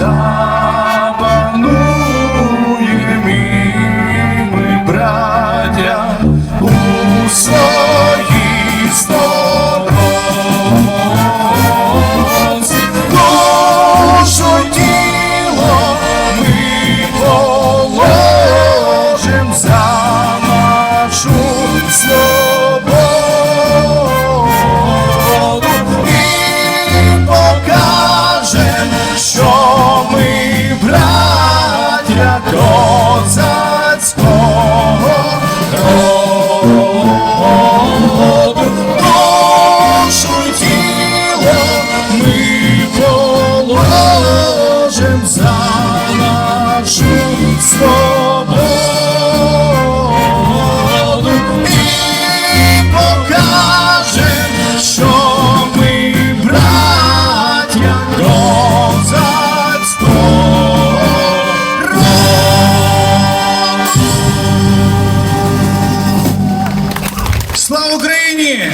Запанує ми, браття, у своїй сторонці. Кожне тіло ми положим за поля козацького роду. Слава Україні!